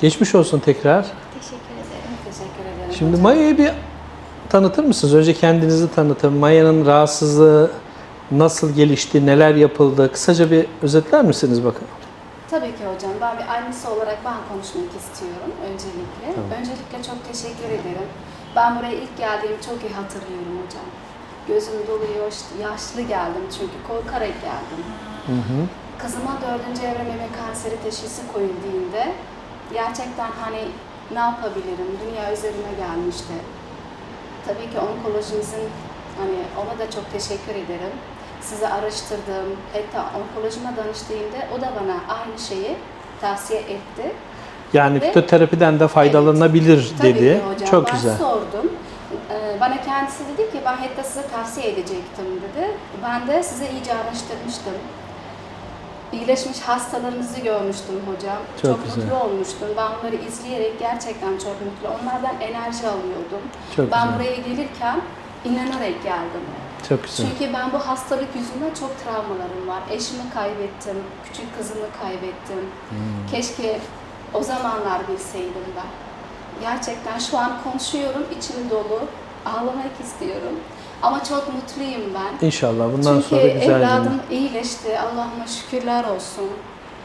Geçmiş olsun tekrar. Teşekkür ederim. Teşekkür ederim. Şimdi Maya'yı bir tanıtır mısınız? Önce kendinizi tanıtın. Maya'nın rahatsızlığı nasıl gelişti, neler yapıldı? Kısaca bir özetler misiniz bakın? Tabii ki hocam. Ben bir annesi olarak ben konuşmak istiyorum öncelikle. Öncelikle çok teşekkür ederim. Ben buraya ilk geldiğimi çok iyi hatırlıyorum hocam. Gözüm dolu yaş, yaşlı geldim çünkü korkarak geldim. Hı hı. Kızıma dördüncü evre meme kanseri teşhisi koyulduğunda gerçekten hani ne yapabilirim? Dünya üzerine gelmişti. Tabii ki onkolojimizin hani ona da çok teşekkür ederim. Size araştırdım. Hatta onkolojime danıştığımda o da bana aynı şeyi tavsiye etti. Yani Ve- fitoterapiden de faydalanabilir Tabii dedi. ki hocam. Çok ben güzel. sordum. Ee, Bana kendisi dedi ki ben hatta size tavsiye edecektim dedi. Ben de size iyice araştırmıştım. İyileşmiş hastalarınızı görmüştüm hocam. Çok Çok, güzel. mutlu olmuştum. Ben onları izleyerek gerçekten çok mutlu. Onlardan enerji alıyordum. Çok ben güzel. buraya gelirken inanarak geldim. Çok güzel. Çünkü ben bu hastalık yüzünden çok travmalarım var. Eşimi kaybettim, küçük kızımı kaybettim. Hmm. Keşke o zamanlar bilseydim ben. Gerçekten şu an konuşuyorum, içim dolu. Ağlamak istiyorum. Ama çok mutluyum ben. İnşallah bundan Çünkü sonra güzel evladım günler. iyileşti. Allah'ıma şükürler olsun.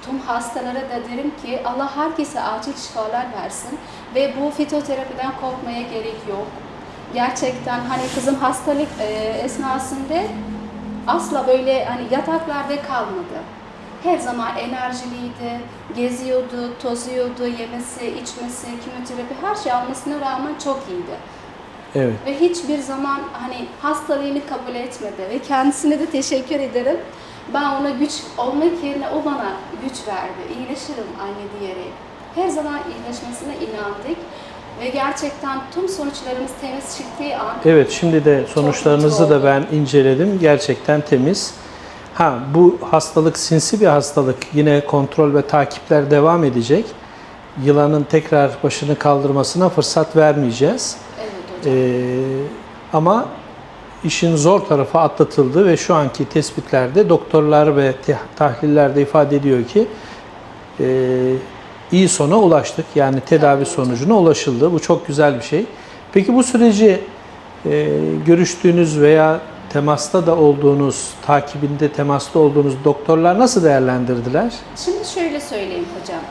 Tüm hastalara da derim ki Allah herkese acil şifalar versin. Ve bu fitoterapiden korkmaya gerek yok. Gerçekten hani kızım hastalık e, esnasında asla böyle hani yataklarda kalmadı. Her zaman enerjiliydi, geziyordu, tozuyordu, yemesi, içmesi, kimyoterapi her şey almasına rağmen çok iyiydi. Evet. Ve hiçbir zaman hani hastalığını kabul etmedi ve kendisine de teşekkür ederim. Ben ona güç olmak yerine o bana güç verdi. İyileşirim anne diyerek. Her zaman iyileşmesine inandık. Ve gerçekten tüm sonuçlarımız temiz çıktığı an Evet şimdi de sonuçlarınızı da ben inceledim. Gerçekten temiz. Ha bu hastalık sinsi bir hastalık. Yine kontrol ve takipler devam edecek. Yılanın tekrar başını kaldırmasına fırsat vermeyeceğiz. Ee, ama işin zor tarafı atlatıldı ve şu anki tespitlerde doktorlar ve tahlillerde ifade ediyor ki e, iyi sona ulaştık. Yani tedavi sonucuna ulaşıldı. Bu çok güzel bir şey. Peki bu süreci e, görüştüğünüz veya temasta da olduğunuz, takibinde temasta olduğunuz doktorlar nasıl değerlendirdiler? Şimdi şöyle söyleyeyim hocam.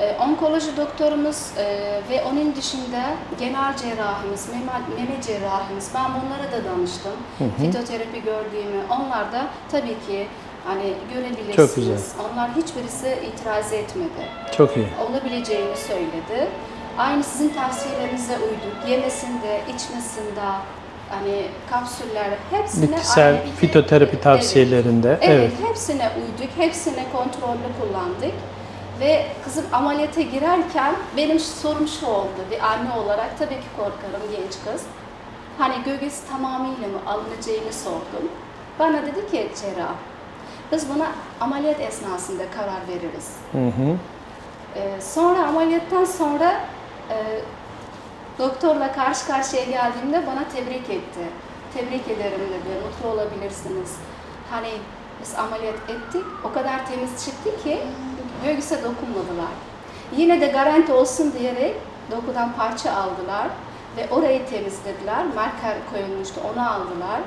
Ee, onkoloji doktorumuz e, ve onun dışında genel cerrahimiz, meme, meme cerrahimiz, ben bunlara da danıştım. Fitoterapi gördüğümü, onlar da tabii ki hani görebilirsiniz. Çok güzel. Onlar hiçbirisi itiraz etmedi. Çok iyi. Olabileceğini söyledi. Aynı sizin tavsiyelerinize uyduk. Yemesinde, içmesinde, hani kapsüller hepsine Bitkisel aynı fitoterapi Evet. tavsiyelerinde. Evet, hepsine uyduk, hepsine kontrollü kullandık. Ve kızım ameliyata girerken benim sorum şu oldu, bir anne olarak tabii ki korkarım genç kız. Hani gölgesi tamamıyla mı alınacağını sordum. Bana dedi ki cerrah, biz buna ameliyat esnasında karar veririz. Hı hı. Ee, sonra ameliyattan sonra e, doktorla karşı karşıya geldiğimde bana tebrik etti. Tebrik ederim dedi, mutlu olabilirsiniz. Hani biz ameliyat ettik, o kadar temiz çıktı ki göğüse dokunmadılar. Yine de garanti olsun diyerek dokudan parça aldılar ve orayı temizlediler. Marker koyulmuştu, onu aldılar.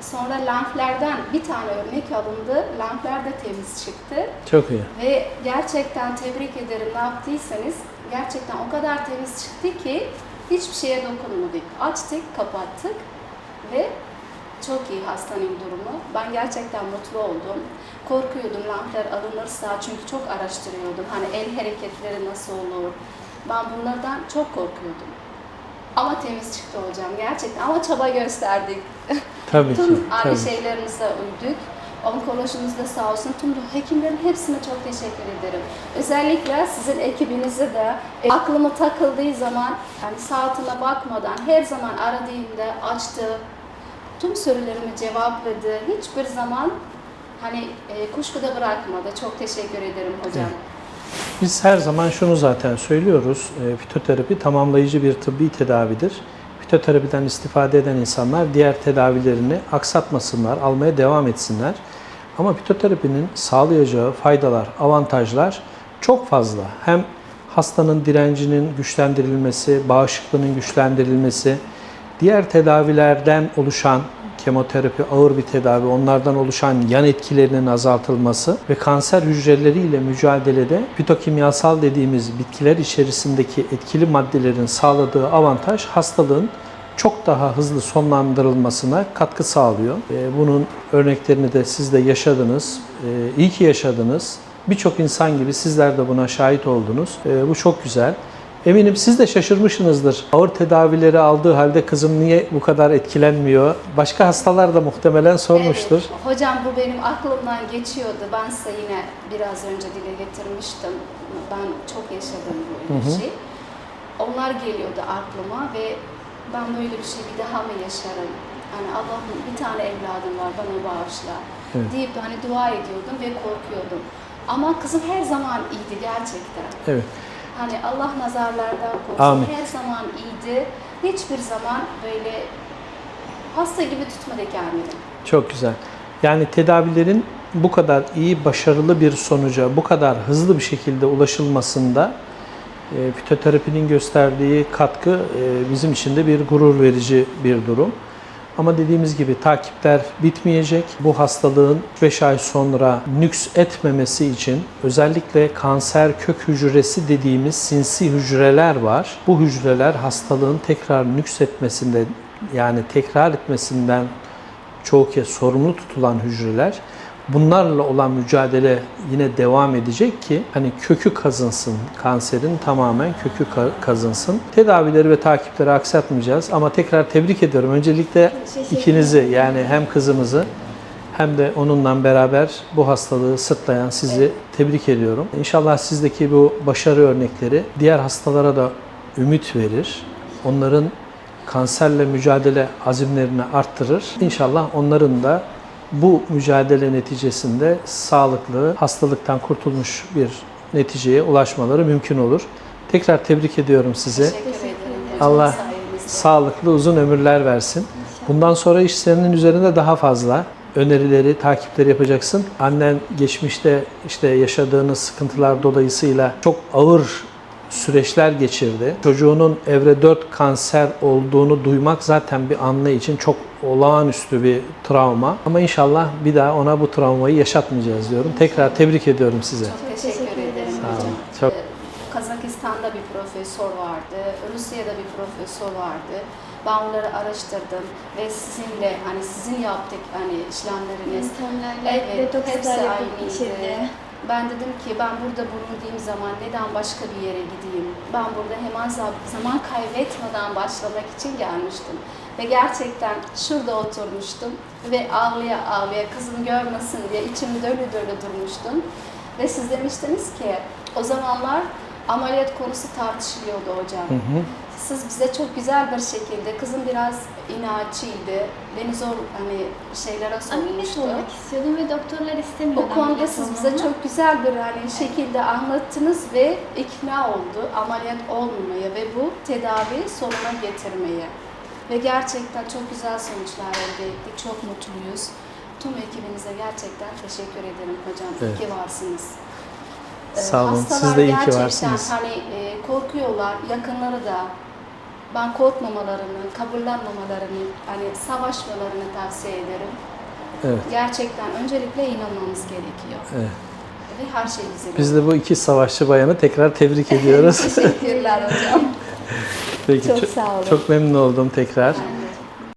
Sonra lenflerden bir tane örnek alındı, lenfler de temiz çıktı. Çok iyi. Ve gerçekten tebrik ederim ne yaptıysanız. Gerçekten o kadar temiz çıktı ki hiçbir şeye dokunmadık. Açtık, kapattık ve çok iyi hastanın durumu. Ben gerçekten mutlu oldum. Korkuyordum lamplar alınırsa çünkü çok araştırıyordum. Hani el hareketleri nasıl olur? Ben bunlardan çok korkuyordum. Ama temiz çıktı hocam gerçekten. Ama çaba gösterdik. Tabii ki. Tüm aynı Tabii. şeylerinize uyduk. Onkolojiniz de sağ olsun. Tüm hekimlerin hepsine çok teşekkür ederim. Özellikle sizin ekibinize de e, aklıma takıldığı zaman yani saatine bakmadan her zaman aradığımda açtı. Tüm sorularımı cevapladı. Hiçbir zaman hani e, kuşkuda bırakmadı. Çok teşekkür ederim hocam. Biz her zaman şunu zaten söylüyoruz. E, Fitoterapi tamamlayıcı bir tıbbi tedavidir. Fitoterapiden istifade eden insanlar diğer tedavilerini aksatmasınlar, almaya devam etsinler. Ama fitoterapinin sağlayacağı faydalar, avantajlar çok fazla. Hem hastanın direncinin güçlendirilmesi, bağışıklığının güçlendirilmesi, diğer tedavilerden oluşan kemoterapi ağır bir tedavi, onlardan oluşan yan etkilerinin azaltılması ve kanser hücreleriyle mücadelede fitokimyasal dediğimiz bitkiler içerisindeki etkili maddelerin sağladığı avantaj hastalığın çok daha hızlı sonlandırılmasına katkı sağlıyor. Ee, Bunun örneklerini de siz de yaşadınız. Ee, İyi ki yaşadınız. Birçok insan gibi sizler de buna şahit oldunuz. Ee, Bu çok güzel. Eminim siz de şaşırmışsınızdır. Ağır tedavileri aldığı halde kızım niye bu kadar etkilenmiyor? Başka hastalar da muhtemelen sormuştur. Evet, hocam bu benim aklımdan geçiyordu. Ben size yine biraz önce dile getirmiştim. Ben çok yaşadım böyle bir şey. Onlar geliyordu aklıma ve ben böyle bir şey bir daha mı yaşarım? Hani Allah'ım bir tane evladım var bana bağışla Evet. deyip hani dua ediyordum ve korkuyordum. Ama kızım her zaman iyiydi gerçekten. Evet. Hani Allah nazarlardan korusun. Amin. Her zaman iyiydi. Hiçbir zaman böyle hasta gibi tutmadı kendini. Çok güzel. Yani tedavilerin bu kadar iyi, başarılı bir sonuca bu kadar hızlı bir şekilde ulaşılmasında e, fitoterapinin gösterdiği katkı e, bizim için de bir gurur verici bir durum. Ama dediğimiz gibi takipler bitmeyecek. Bu hastalığın 5 ay sonra nüks etmemesi için özellikle kanser kök hücresi dediğimiz sinsi hücreler var. Bu hücreler hastalığın tekrar nüks etmesinde yani tekrar etmesinden çoğu kez sorumlu tutulan hücreler bunlarla olan mücadele yine devam edecek ki hani kökü kazınsın, kanserin tamamen kökü ka- kazınsın. Tedavileri ve takipleri aksatmayacağız ama tekrar tebrik ediyorum. Öncelikle ikinizi yani hem kızımızı hem de onunla beraber bu hastalığı sırtlayan sizi tebrik ediyorum. İnşallah sizdeki bu başarı örnekleri diğer hastalara da ümit verir. Onların kanserle mücadele azimlerini arttırır. İnşallah onların da bu mücadele neticesinde sağlıklı, hastalıktan kurtulmuş bir neticeye ulaşmaları mümkün olur. Tekrar tebrik ediyorum sizi. Teşekkür ederim. hocam Allah sağlıklı uzun ömürler versin. Bundan sonra iş senin üzerinde daha fazla önerileri, takipleri yapacaksın. Annen geçmişte işte yaşadığınız sıkıntılar dolayısıyla çok ağır süreçler geçirdi. Çocuğunun evre 4 kanser olduğunu duymak zaten bir anne için çok olağanüstü bir travma. Ama inşallah bir daha ona bu travmayı yaşatmayacağız diyorum. Tekrar tebrik ediyorum size. Çok teşekkür ederim Sağ olun. hocam. Çok Ee, Kazakistan'da bir profesör vardı, Rusya'da bir profesör vardı. Ben onları araştırdım ve sizinle hani sizin yaptık hani işlemleriniz Evet, hepsi aynıydı. içirdi. Ben dedim ki ben burada bulunduğum zaman neden başka bir yere gideyim? Ben burada hemen za- zaman kaybetmeden başlamak için gelmiştim. Ve gerçekten şurada oturmuştum ve ağlaya ağlaya kızım görmesin diye içim dölü dölü durmuştum. Ve siz demiştiniz ki o zamanlar ameliyat konusu tartışılıyordu hocam. Hı hı. Siz bize çok güzel bir şekilde, kızım biraz inatçıydı, beni zor hani şeylere Ameliyat sormuştu. olmak istiyordum ve doktorlar istemiyordu O konuda ameliyat siz bize olmamı. çok güzel bir hani şekilde anlattınız ve ikna oldu ameliyat olmamaya ve bu tedavi sonuna getirmeye. Ve gerçekten çok güzel sonuçlar elde ettik. Çok mutluyuz. Tüm ekibinize gerçekten teşekkür ederim hocam. İyi Evet. ki varsınız. Ee, Sağ olun. Siz hastalar de iyi ki varsınız. hani e, korkuyorlar, yakınları da ben korkmamalarını, kabullenmemelerini, hani savaşmalarını tavsiye ederim. Evet. Gerçekten öncelikle inanmamız gerekiyor. evet. Ve her şey güzel. Biz de bu iki savaşçı bayanı tekrar tebrik ediyoruz. Teşekkürler hocam. Peki Çok çok, sağ olun. çok memnun oldum tekrar.